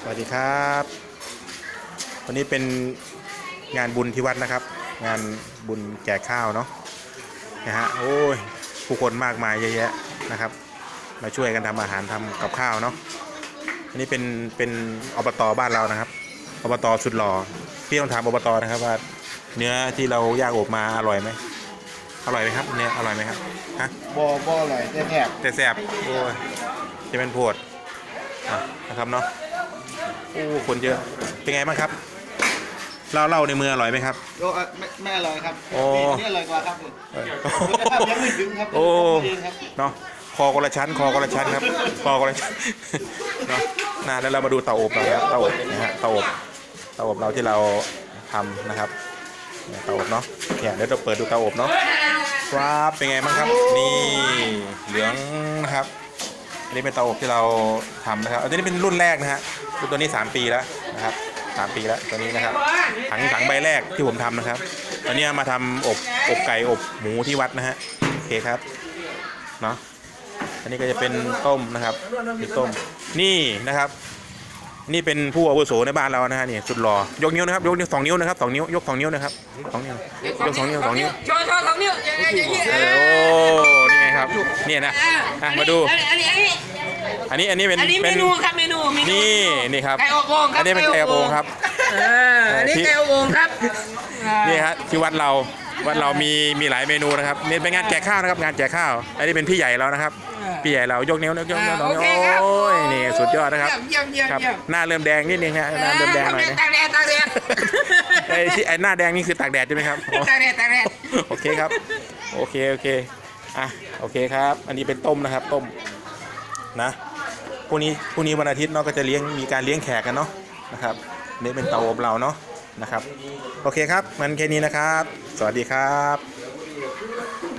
สวัสดีครับ วันนี้เป็นงานบุญที่วัดนะครับ งานบุญแจกข้าวเนาะนะฮะโอ้ยผู้คนมากมายเยอะแยะนะครับ มาช่วยกันทำอาหารทำกับข้าวเนาะอันนี้เป็นเป็นอบตบ้านเรานะครับอบตสุดหล่อพี่ต้องถามอบตนะครับว่าเนื้อที่เราย่างอบมาอร่อยไหมอร่อยไหมครับเนื้ออร่อยไหมครับฮะบ่บ่อร่อยแต่แทบแต่แสบโอ้ยจะเป็นปวดอะนะครับเนาะ โอ้คนเยอะเป็นไงบ้างครับเหล้าเหล้าในมืออร่อยไหมครับ โอ้เอ่อไม่ไม่อร่อยครับโอ้ นี่นี่อร่อยกว่าครับเออคุณภาพยังไม่ถึงครับโอ้คุณภาพไม่ถึงครับเนาะคอคนละชั้นคอคนละชั้นครับคอคนละชั้นเนาะน่าแล้วเรามาดูเตาอบเราครับเตาอบนะฮะเตาอบเตาอบเราที่เราทำนะครับเนี่ยเตาอบเนาะเนี่ยเดี๋ยวเราเปิดดูเตาอบเนาะครับเป็นไงบ้างครับ นี่เหลืองนะครับ อันนี้เป็นเตาอบที่เราทำนะครับอันนี้เป็นรุ่นแรกนะฮะรุ่นตัวนี้ 3 ปีแล้วนะครับสามปีแล้วตัวนี้นะครับถังถังใบแรกที่ผมทำนะครับ ตอนนี้มาทำอบอบไก่อบหมูที่วัดนะฮะโอเคครับเนาะอันนี้ก็จะเป็นต้มนะครับเป็นต้มนี่นะครับ นี่เป็นผู้อาวุโสในบ้านเรานะฮะนี่สุดหล่อยกนิ้วนะครับยกนิ้วสองนิ้วนะครับสองนิ้วยกสองนิ้วนะครับสองนิ้วยกสองนิ้วสองนิ้วโชว์โชว์สองนิ้วอย่างเงี้ยอย่างเงี้ยเออโอ้นี่ไงครับเนี่ยนะ อะมาดูอันนี้อันนี้อันนี้อันนี้เป็นอันนี้เมเป็นนูครับเมนูเมนูนี่นี่ครับไก่อบโอ่งครับอันนี้เป็นไก่อบโอ่งครับ เอออันนี้ไก่อบโอ่งครับอ่านี่ฮะที่วัดเราวัดเรามีมีหลายเมนูนะครับนี่เป็นงานแจกข้าวนะครับงานแจกข้าวอันนี้เป็นพี่ใหญ่เรานะครับ พี่ใหญ่เรายกนิ้วยกนิ้วยกนิ้วสองนิ้วโอ้ยนี่สุดยอดนะครับเยี่ยมเยี่ยมครับเยี่ยมหน้าเริ่มแดงนิดนึงฮะหน้าเริ่มแดงหน่อยนะตากแดดตากแดดไอ้ที่ไอ้หน้าแดงนี่คือตากแดดใช่ไหมครับอ๋อตากแดดตากแดดโอเคครับโอเคโอเค อะโอเคครับ อันนี้เป็นต้มนะครับต้มนะพรุ่งนี้พรุ่งนี้วันอาทิตย์เนาะก็จะเลี้ยงมีการเลี้ยงแขกกันเนาะนะครับนี่เป็นเตาอบเราเนาะนะครับ โอเคครับมันแค่นี้นะครับ สวัสดีครับ